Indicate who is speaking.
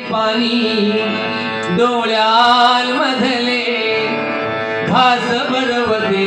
Speaker 1: पाणी डोळ्यांमधले घास बरवते